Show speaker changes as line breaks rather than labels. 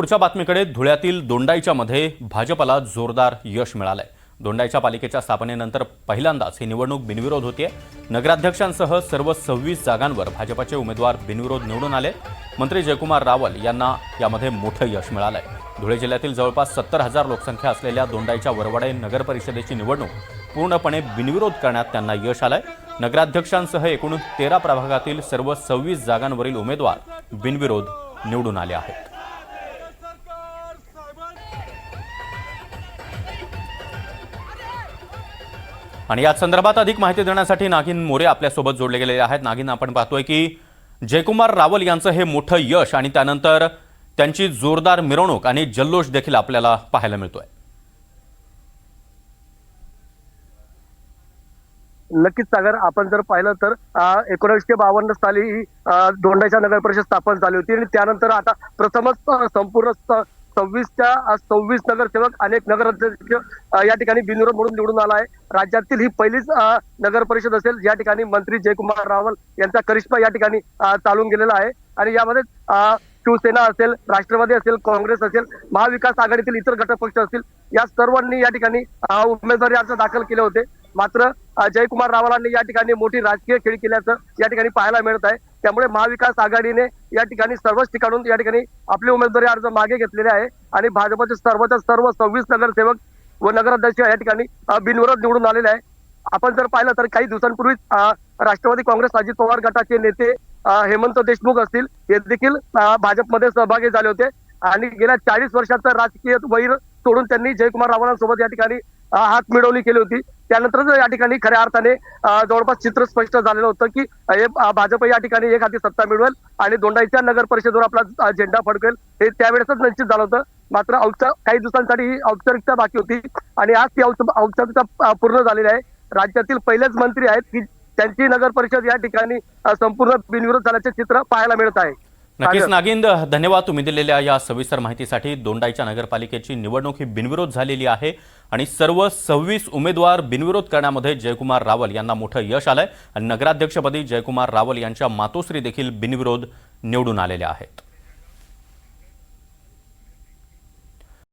पुढच्या बातमीकडे धुळ्यातील दोंडाईच्या मध्ये भाजपला जोरदार यश मिळालंय. दोंडाईच्या पालिकेच्या स्थापनेनंतर पहिल्यांदाच ही निवडणूक बिनविरोध होतीये. नगराध्यक्षांसह सर्व सव्वीस जागांवर भाजपचे उमेदवार बिनविरोध निवडून आले. मंत्री जयकुमार रावल यांना यामध्ये मोठं यश मिळालंय. धुळे जिल्ह्यातील जवळपास सत्तर हजार लोकसंख्या असलेल्या दोंडाईच्या वरवडे नगर परिषदेची निवडणूक पूर्णपणे बिनविरोध करण्यात त्यांना यश आलंय. नगराध्यक्षांसह एकूण तेरा प्रभागातील सर्व सव्वीस जागांवरील उमेदवार बिनविरोध निवडून आले आहेत. आणि या संदर्भात अधिक माहिती देण्यासाठी नागिन मोरे आपल्यासोबत जोडले गेलेले आहेत. नागिन आपण पाहतोय की जयकुमार रावल यांचं हे मोठं यश आणि त्यानंतर त्यांची जोरदार मिरवणूक आणि जल्लोष देखील आपल्याला पाहायला मिळतोय.
नक्कीच सागर आपण जर पाहिलं तर एकोणीसशे बावन्न साली दोंडाच्या नगर परिषद स्थापन झाली होती आणि त्यानंतर आता प्रथमच संपूर्ण सव्वीसच्या अं, सव्वीस नगरसेवक अनेक नगराध्यक्ष या ठिकाणी बिनविरोध म्हणून निवडून आला आहे राज्यातील ही पहिलीच नगर परिषद असेल या ठिकाणी मंत्री जयकुमार रावल यांचा करिश्मा या ठिकाणी चालून गेलेला आहे. आणि यामध्ये शिवसेना असेल राष्ट्रवादी असेल काँग्रेस असेल महाविकास आघाडीतील इतर घटक पक्ष असतील या सर्वांनी या ठिकाणी उमेदवारी अर्ज दाखल केले होते. मात्र जयकुमार रावलांनी या ठिकाणी मोठी राजकीय खेळी केल्याचं या ठिकाणी पाहायला मिळत आहे. त्यामुळे महाविकास आघाडीने या ठिकाणी सर्वच ठिकाणून या ठिकाणी आपले उमेदवारी अर्ज मागे घेतलेले आहे आणि भाजपचे सर्वच्या सर्व सव्वीस नगरसेवक व नगराध्यक्ष या ठिकाणी बिनविरोध निवडून आलेले आहे. आपण जर पाहिलं तर काही दिवसांपूर्वीच राष्ट्रवादी काँग्रेस अजित पवार गटाचे नेते हेमंत देशमुख असतील. हे देखील भाजपमध्ये सहभागी झाले होते. आणि गेल्या चाळीस वर्षाचं राजकीय वैर सोडून त्यांनी जयकुमार रावणांसोबत या ठिकाणी हात मिळवणी केली होती. त्यानंतरच या ठिकाणी खऱ्या अर्थाने जवळपास चित्र स्पष्ट झालेलं होतं की हे भाजप या ठिकाणी एक हाती सत्ता मिळवेल आणि दोंडाईच्या नगर परिषदेवर आपला झेंडा फडकेल. हे त्यावेळेसच निश्चित झालं होतं. मात्र औपचार काही दिवसांसाठी ही औपचारिकता बाकी होती आणि आज ती औपचारिकता पूर्ण झालेली आहे. राज्यातील पहिलेच मंत्री आहेत की त्यांची नगर परिषद या ठिकाणी संपूर्ण बिनविरोध झाल्याचे चित्र पाहायला मिळत आहे.
नक्कीच. नागिंद धन्यवाद तुम्ही दिलेल्या या सविस्तर माहितीसाठी. दोंडाईच्या नगरपालिकेची निवडणूक ही बिनविरोध झालेली आहे आणि सर्व सव्वीस उमेदवार बिनविरोध करण्यामध्ये जयकुमार रावल यांना मोठं यश आलंय. आणि नगराध्यक्षपदी जयकुमार रावल यांच्या मातोश्री देखील बिनविरोध निवडून आलेल्या आहेत.